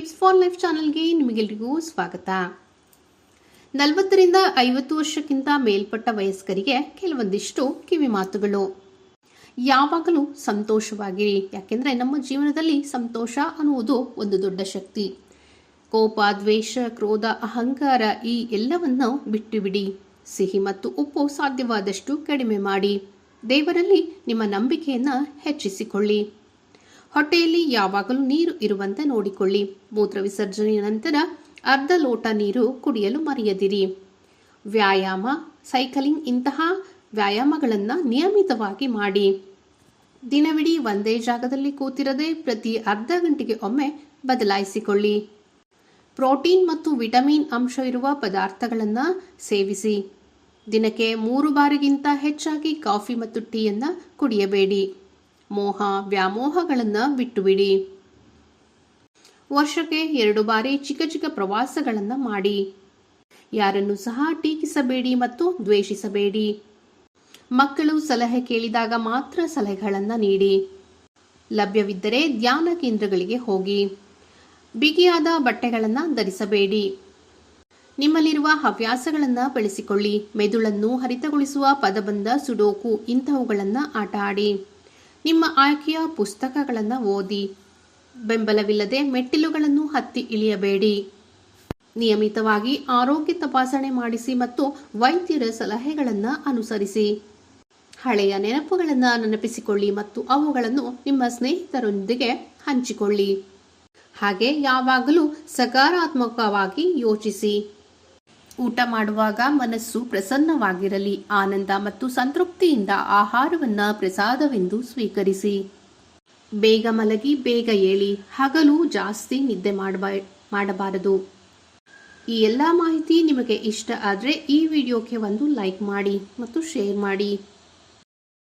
Tips for life ಚಾನಲ್ಗೆ ನಿಮಗೆಲ್ಲರಿಗೂ ಸ್ವಾಗತ. ನಲವತ್ತರಿಂದ ಐವತ್ತು ವರ್ಷಕ್ಕಿಂತ ಮೇಲ್ಪಟ್ಟ ವಯಸ್ಕರಿಗೆ ಕೆಲವೊಂದಿಷ್ಟು ಕಿವಿ ಮಾತುಗಳು. ಯಾವಾಗಲೂ ಸಂತೋಷವಾಗಿರಿ. ಯಾಕೆಂದರೆ ನಮ್ಮ ಜೀವನದಲ್ಲಿ ಸಂತೋಷ ಅನ್ನುವುದು ಒಂದು ದೊಡ್ಡ ಶಕ್ತಿ. ಕೋಪ, ದ್ವೇಷ, ಕ್ರೋಧ, ಅಹಂಕಾರ ಈ ಎಲ್ಲವನ್ನು ಬಿಟ್ಟುಬಿಡಿ. ಸಿಹಿ ಮತ್ತು ಉಪ್ಪು ಸಾಧ್ಯವಾದಷ್ಟು ಕಡಿಮೆ ಮಾಡಿ. ದೇವರಲ್ಲಿ ನಿಮ್ಮ ನಂಬಿಕೆಯನ್ನು ಹೆಚ್ಚಿಸಿಕೊಳ್ಳಿ. ಹೊಟ್ಟೆಯಲ್ಲಿ ಯಾವಾಗಲೂ ನೀರು ಇರುವಂತೆ ನೋಡಿಕೊಳ್ಳಿ. ಮೂತ್ರ ವಿಸರ್ಜನೆಯ ನಂತರ ಅರ್ಧ ಲೋಟ ನೀರು ಕುಡಿಯಲು ಮರೆಯದಿರಿ. ವ್ಯಾಯಾಮ, ಸೈಕಲಿಂಗ್ ಇಂತಹ ವ್ಯಾಯಾಮಗಳನ್ನು ನಿಯಮಿತವಾಗಿ ಮಾಡಿ. ದಿನವಿಡೀ ಒಂದೇ ಜಾಗದಲ್ಲಿ ಕೂತಿರದೆ ಪ್ರತಿ ಅರ್ಧ ಗಂಟೆಗೆ ಒಮ್ಮೆ ಬದಲಾಯಿಸಿಕೊಳ್ಳಿ. ಪ್ರೋಟೀನ್ ಮತ್ತು ವಿಟಮಿನ್ ಅಂಶ ಇರುವ ಪದಾರ್ಥಗಳನ್ನು ಸೇವಿಸಿ. ದಿನಕ್ಕೆ ಮೂರು ಬಾರಿಗಿಂತ ಹೆಚ್ಚಾಗಿ ಕಾಫಿ ಮತ್ತು ಟೀಯನ್ನು ಕುಡಿಯಬೇಡಿ. ಮೋಹ ವ್ಯಾಮೋಹಗಳನ್ನು ಬಿಟ್ಟುಬಿಡಿ. ವರ್ಷಕ್ಕೆ ಎರಡು ಬಾರಿ ಚಿಕ್ಕ ಚಿಕ್ಕ ಪ್ರವಾಸಗಳನ್ನು ಮಾಡಿ. ಯಾರನ್ನು ಸಹ ಟೀಕಿಸಬೇಡಿ ಮತ್ತು ದ್ವೇಷಿಸಬೇಡಿ. ಮಕ್ಕಳು ಸಲಹೆ ಕೇಳಿದಾಗ ಮಾತ್ರ ಸಲಹೆಗಳನ್ನು ನೀಡಿ. ಲಭ್ಯವಿದ್ದರೆ ಧ್ಯಾನ ಕೇಂದ್ರಗಳಿಗೆ ಹೋಗಿ. ಬಿಗಿಯಾದ ಬಟ್ಟೆಗಳನ್ನು ಧರಿಸಬೇಡಿ. ನಿಮ್ಮಲ್ಲಿರುವ ಹವ್ಯಾಸಗಳನ್ನು ಬೆಳೆಸಿಕೊಳ್ಳಿ. ಮೆದುಳನ್ನು ಹರಿತಗೊಳಿಸುವ ಪದಬಂಧ, ಸುಡೋಕು ಇಂತಹವುಗಳನ್ನು ಆಟ ಆಡಿ. ನಿಮ್ಮ ಆಯ್ಕೆಯ ಪುಸ್ತಕಗಳನ್ನು ಓದಿ, ಬೆಂಬಲವಿಲ್ಲದೆ ಮೆಟ್ಟಿಲುಗಳನ್ನು ಹತ್ತಿ ಇಳಿಯಬೇಡಿ. ನಿಯಮಿತವಾಗಿ ಆರೋಗ್ಯ ತಪಾಸಣೆ ಮಾಡಿಸಿ ಮತ್ತು ವೈದ್ಯರ ಸಲಹೆಗಳನ್ನು ಅನುಸರಿಸಿ. ಹಳೆಯ ನೆನಪುಗಳನ್ನು ನೆನಪಿಸಿಕೊಳ್ಳಿ ಮತ್ತು ಅವುಗಳನ್ನು ನಿಮ್ಮ ಸ್ನೇಹಿತರೊಂದಿಗೆ ಹಂಚಿಕೊಳ್ಳಿ. ಹಾಗೆ ಯಾವಾಗಲೂ ಸಕಾರಾತ್ಮಕವಾಗಿ ಯೋಚಿಸಿ. ಊಟ ಮಾಡುವಾಗ ಮನಸ್ಸು ಪ್ರಸನ್ನವಾಗಿರಲಿ, ಆನಂದ ಮತ್ತು ಸಂತೃಪ್ತಿಯಿಂದ ಆಹಾರವನ್ನು ಪ್ರಸಾದವೆಂದು ಸ್ವೀಕರಿಸಿ. ಬೇಗ ಮಲಗಿ, ಬೇಗ ಏಳಿ, ಹಗಲು ಜಾಸ್ತಿ ನಿದ್ದೆ ಮಾಡಬ ಮಾಡಬಾರದು. ಈ ಎಲ್ಲ ಮಾಹಿತಿ ನಿಮಗೆ ಇಷ್ಟ ಆದರೆ ಈ ವಿಡಿಯೋಕ್ಕೆ ಒಂದು ಲೈಕ್ ಮಾಡಿ ಮತ್ತು ಶೇರ್ ಮಾಡಿ.